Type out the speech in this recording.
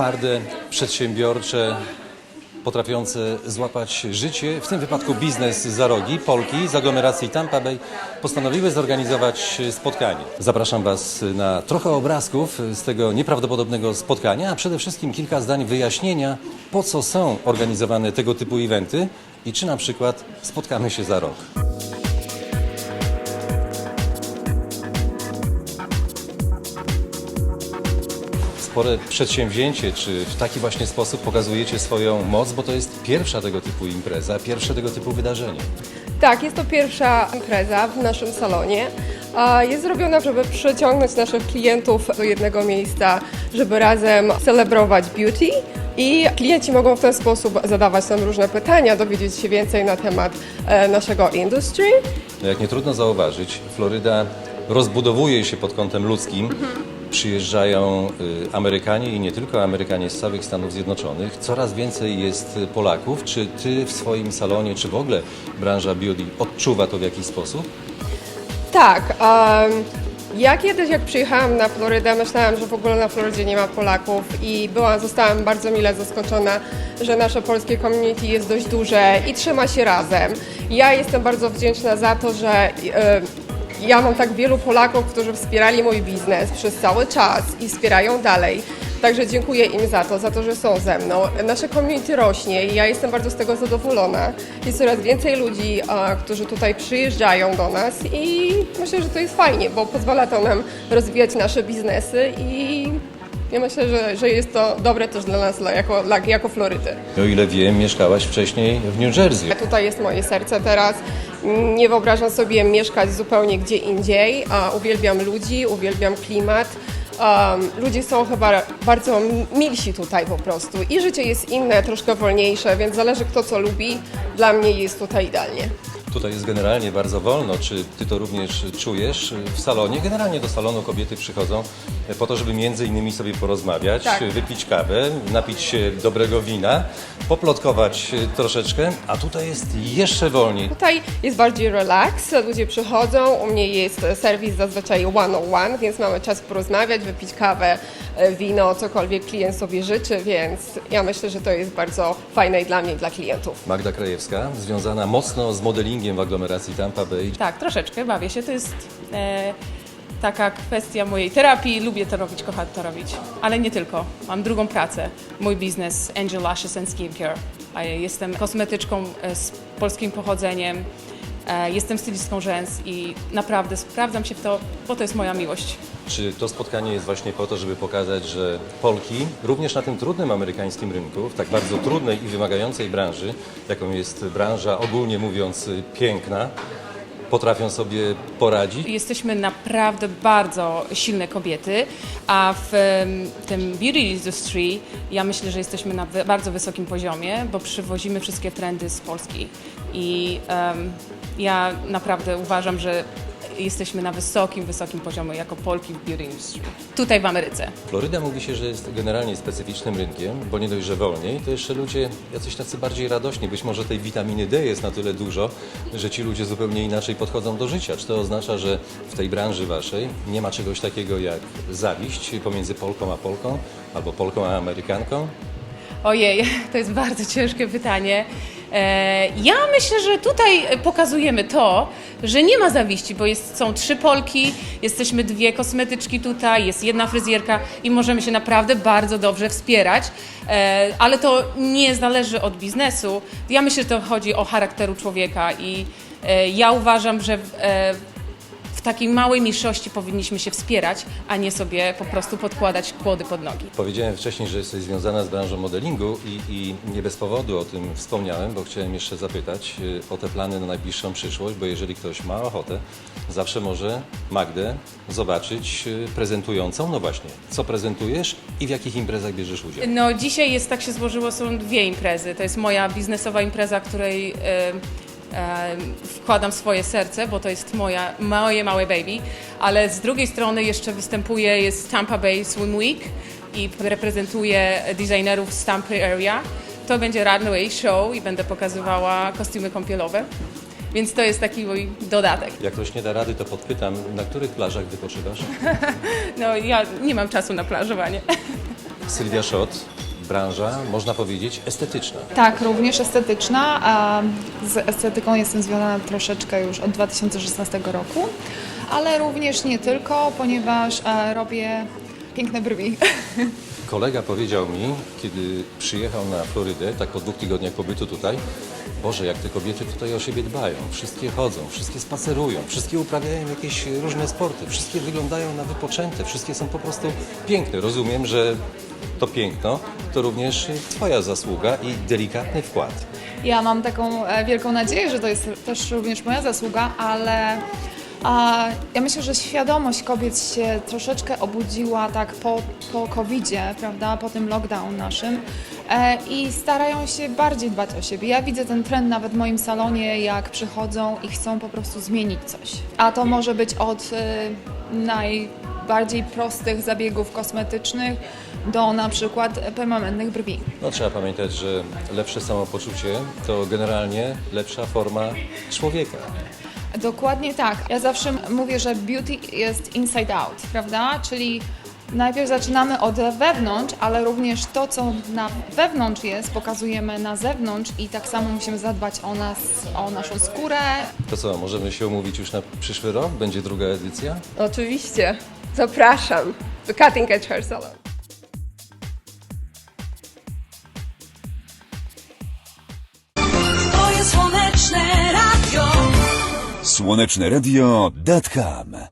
twarde, przedsiębiorcze, potrafiące złapać życie, w tym wypadku biznes za rogi, Polki z aglomeracji Tampa Bay postanowiły zorganizować spotkanie. Zapraszam Was na trochę obrazków z tego nieprawdopodobnego spotkania, a przede wszystkim kilka zdań wyjaśnienia, po co są organizowane tego typu eventy i czy na przykład spotkamy się za rok. Spore przedsięwzięcie, czy w taki właśnie sposób pokazujecie swoją moc, bo to jest pierwsza tego typu impreza, pierwsze tego typu wydarzenie. Tak, jest to pierwsza impreza w naszym salonie. Jest zrobiona, żeby przyciągnąć naszych klientów do jednego miejsca, żeby razem celebrować beauty. I klienci mogą w ten sposób zadawać nam różne pytania, dowiedzieć się więcej na temat e, naszego industry. No jak nie trudno zauważyć, Floryda rozbudowuje się pod kątem ludzkim. Przyjeżdżają y, Amerykanie i nie tylko Amerykanie z całych Stanów Zjednoczonych. Coraz więcej jest Polaków. Czy ty w swoim salonie, czy w ogóle branża beauty odczuwa to w jakiś sposób? Tak. em, ja kiedyś, jak przyjechałam na Florydę, myślałam, że w ogóle na Florydzie nie ma Polaków i byłam, zostałam bardzo mile zaskoczona, że nasze polskie community jest dość duże i trzyma się razem. Ja jestem bardzo wdzięczna za to, że ja mam tak wielu Polaków, którzy wspierali mój biznes przez cały czas i wspierają dalej. Także dziękuję im za to, za to, że są ze mną. Nasze community rośnie i ja jestem bardzo z tego zadowolona. Jest coraz więcej ludzi, a, którzy tutaj przyjeżdżają do nas i myślę, że to jest fajnie, bo pozwala to nam rozwijać nasze biznesy i ja myślę, że, że jest to dobre też dla nas dla- jako, dla, jako Florydy. O ile wiem, mieszkałaś wcześniej w New Jersey. Tutaj jest moje serce teraz. Nie wyobrażam sobie mieszkać zupełnie gdzie indziej. A uwielbiam ludzi, uwielbiam klimat. Um, ludzie są chyba bardzo milsi tutaj po prostu. I życie jest inne, troszkę wolniejsze, więc zależy kto co lubi. Dla mnie jest tutaj idealnie. Tutaj jest generalnie bardzo wolno. Czy ty to również czujesz w salonie? Generalnie do salonu kobiety przychodzą po to, żeby między innymi sobie porozmawiać, Tak. wypić kawę, napić się dobrego wina, poplotkować troszeczkę, a tutaj jest jeszcze wolniej. Tutaj jest bardziej relax, ludzie przychodzą, u mnie jest serwis zazwyczaj one-on-one, więc mamy czas porozmawiać, wypić kawę, e, wino, cokolwiek klient sobie życzy, więc ja myślę, że to jest bardzo fajne i dla mnie, i dla klientów. Magda Krajewska, związana mocno z modelingiem w aglomeracji Tampa Bay. Tak, troszeczkę bawię się. To jest e, taka kwestia mojej terapii. Lubię to robić, kocham to robić. Ale nie tylko. Mam drugą pracę. Mój biznes Angel Lashes and Skincare. A Jestem kosmetyczką e, z polskim pochodzeniem. E, Jestem stylistką rzęs i naprawdę sprawdzam się w to, bo to jest moja miłość. Czy to spotkanie jest właśnie po to, żeby pokazać, że Polki również na tym trudnym amerykańskim rynku, w tak bardzo trudnej i wymagającej branży, jaką jest branża ogólnie mówiąc piękna, potrafią sobie poradzić? Jesteśmy naprawdę bardzo silne kobiety, a w tym beauty industry ja myślę, że jesteśmy na bardzo wysokim poziomie, bo przywozimy wszystkie trendy z Polski. I em, ja naprawdę uważam, że jesteśmy na wysokim, wysokim poziomie jako Polki w beauty industry. Tutaj w Ameryce. Floryda mówi się, że jest generalnie specyficznym rynkiem, bo nie dość, że wolniej, to jeszcze ludzie jacyś tacy bardziej radośni. Być może tej witaminy D jest na tyle dużo, że ci ludzie zupełnie inaczej podchodzą do życia. Czy to oznacza, że w tej branży waszej nie ma czegoś takiego jak zawiść pomiędzy Polką a Polką, albo Polką a Amerykanką? Ojej, to jest bardzo ciężkie pytanie. E, Ja myślę, że tutaj pokazujemy to, że nie ma zawiści, bo jest, są trzy Polki, jesteśmy dwie kosmetyczki tutaj, jest jedna fryzjerka i możemy się naprawdę bardzo dobrze wspierać, E, ale to nie zależy od biznesu. Ja myślę, że to chodzi o charakteru człowieka i e, ja uważam, że w- takiej małej mniejszości powinniśmy się wspierać, a nie sobie po prostu podkładać kłody pod nogi. Powiedziałem wcześniej, że jesteś związana z branżą modelingu i, i nie bez powodu o tym wspomniałem, bo chciałem jeszcze zapytać y, o te plany na najbliższą przyszłość, bo jeżeli ktoś ma ochotę, zawsze może Magdę zobaczyć y, prezentującą. No właśnie, co prezentujesz i w jakich imprezach bierzesz udział? No dzisiaj jest, tak się złożyło, są dwie imprezy. To jest moja biznesowa impreza, której wkładam swoje serce, bo to jest moja, moje małe baby, ale z drugiej strony jeszcze występuję, jest Tampa Bay Swim Week i reprezentuję designerów z Tampa Area. To będzie runway show i będę pokazywała kostiumy kąpielowe, więc to jest taki mój dodatek. Jak ktoś nie da rady, to podpytam, na których plażach wypoczywasz? No ja nie mam czasu na plażowanie. Sylwia Szot, branża, można powiedzieć, estetyczna. Tak, również estetyczna. a Z estetyką jestem związana troszeczkę już od 2016 roku, ale również nie tylko, ponieważ e, robię piękne brwi. Kolega powiedział mi, kiedy przyjechał na Florydę, tak po dwóch tygodniach pobytu tutaj, Boże, jak te kobiety tutaj o siebie dbają. Wszystkie chodzą, wszystkie spacerują, wszystkie uprawiają jakieś różne sporty, wszystkie wyglądają na wypoczęte, wszystkie są po prostu piękne. Rozumiem, że to piękno to również Twoja zasługa i delikatny wkład. Ja mam taką e, wielką nadzieję, że to jest też również moja zasługa, ale a, ja myślę, że świadomość kobiet się troszeczkę obudziła tak po, po COVID-zie, prawda, po tym lockdown naszym e, i starają się bardziej dbać o siebie. Ja widzę ten trend nawet w moim salonie, jak przychodzą i chcą po prostu zmienić coś. A to może być od e, najbardziej prostych zabiegów kosmetycznych do na przykład permanentnych brwi. No trzeba pamiętać, że lepsze samopoczucie to generalnie lepsza forma człowieka. Dokładnie tak. Ja zawsze mówię, że beauty jest inside out, prawda? Czyli najpierw zaczynamy od wewnątrz, ale również to, co na wewnątrz jest, pokazujemy na zewnątrz i tak samo musimy zadbać o nas, o naszą skórę. To co, możemy się umówić już na przyszły rok? Będzie druga edycja? Oczywiście. Zapraszam do Cutting Edge Hair Salon. To jest słoneczne radio. Słoneczne radio.com